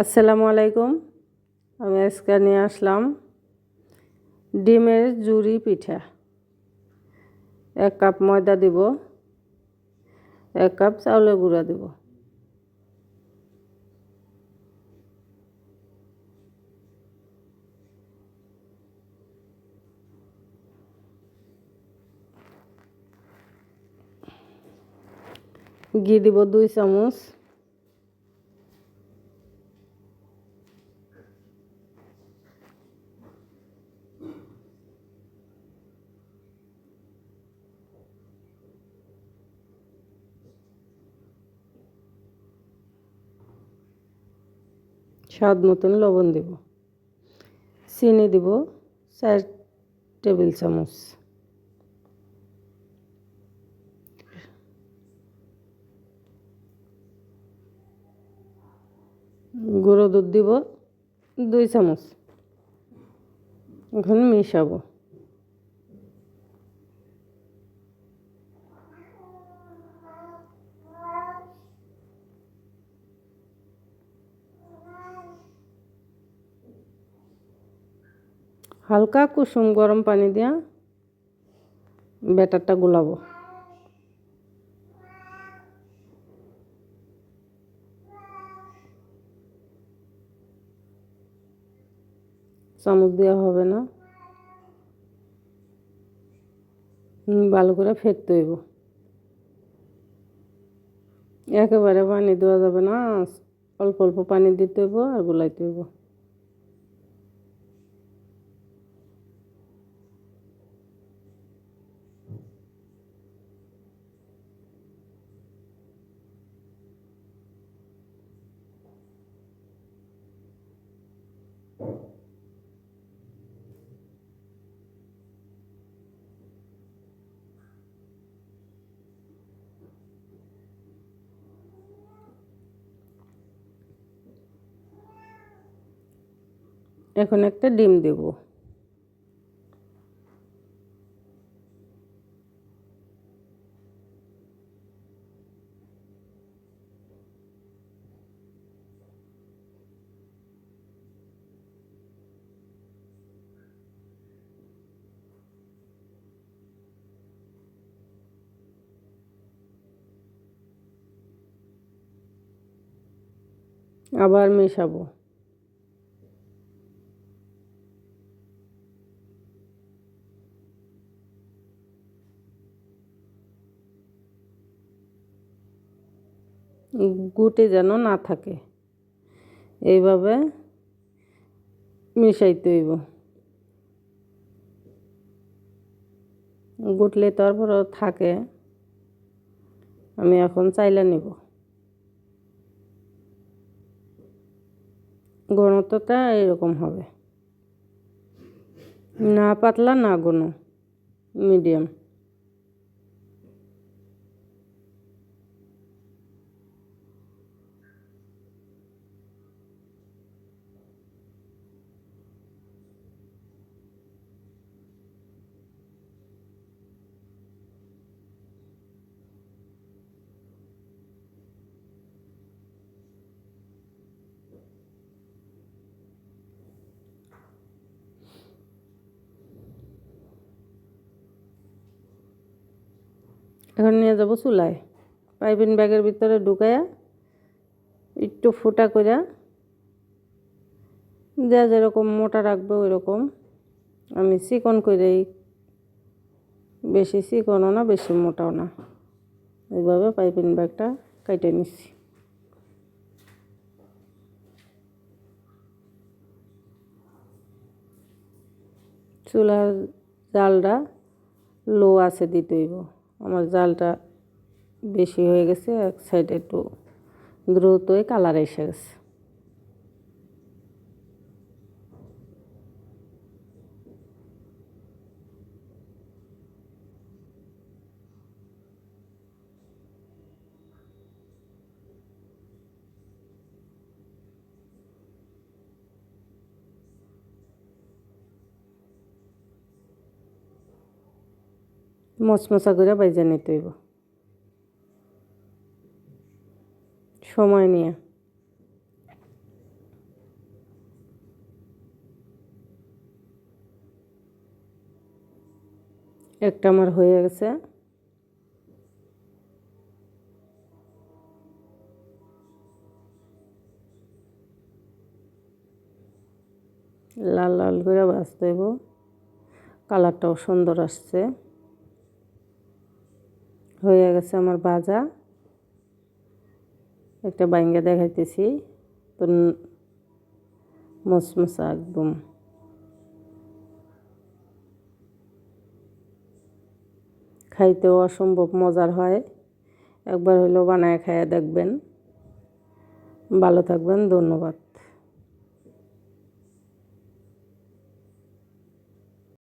আসসালামু আলাইকুম। আমি আজকে নিয়ে আসলাম ডিমের জুড়ি পিঠা। এক কাপ ময়দা দিব, এক কাপ চাউলের গুঁড়া দিব। ঘি দিব দুই চামচ। স্বাদ মতন লবণ দেব। চিনি দেব চার টেবিল চামচ। গুঁড়ো দুধ দিব দুই চামচ। এখন মিশাবো। হালকা কুসুম গরম পানি দিয়া ব্যাটারটা গুলাবো। চামচ দেওয়া হবে না। ভালো করে ফেটতে হইব। একেবারে পানি দেওয়া যাবে না। অল্প অল্প পানি দিতে হইব আর গুলাইতে হইব। এখন একটা ডিম দেব। আবার মেশাবো। গুটে যেন না থাকে। এইভাবে মিশাইতে হইব। গুটলে তারপরও থাকে। আমি এখন চাইলে নিব। ঘনত্বটা এরকম হবে। না পাতলা, না ঘন। মিডিয়াম। এখন নিয়ে যাব চুলায়। পাইপিন ব্যাগের ভিতরে ঢুকাইয়া একটু ফুটা করে যা যেরকম মোটা রাখবে ওই রকম আমি চিকন করেই বেশি চিকনও না, বেশি মোটাও না। এইভাবে পাইপিন ব্যাগটা কেটে নিচ্ছি চুলার জালটা লো আছে দিতে হইব। আমার জালটা বেশি হয়ে গেছে এক সাইডে একটু দ্রুতই কালার এসে গেছে। মশমশা করে বাইজা নিতে হইব। সময় নিয়ে। একটা আমার হয়ে গেছে। লাল লাল করে বাঁচতে কালারটাও সুন্দর আসছে। হয়ে গেছে আমার ভাজা একটা বাইঙ্গা দেখাইতেছি। তো মশমশা একদম। খাইতেও অসম্ভব মজার হয়। একবার হইলেও বানায় খাইয়া দেখবেন। ভালো থাকবেন, ধন্যবাদ।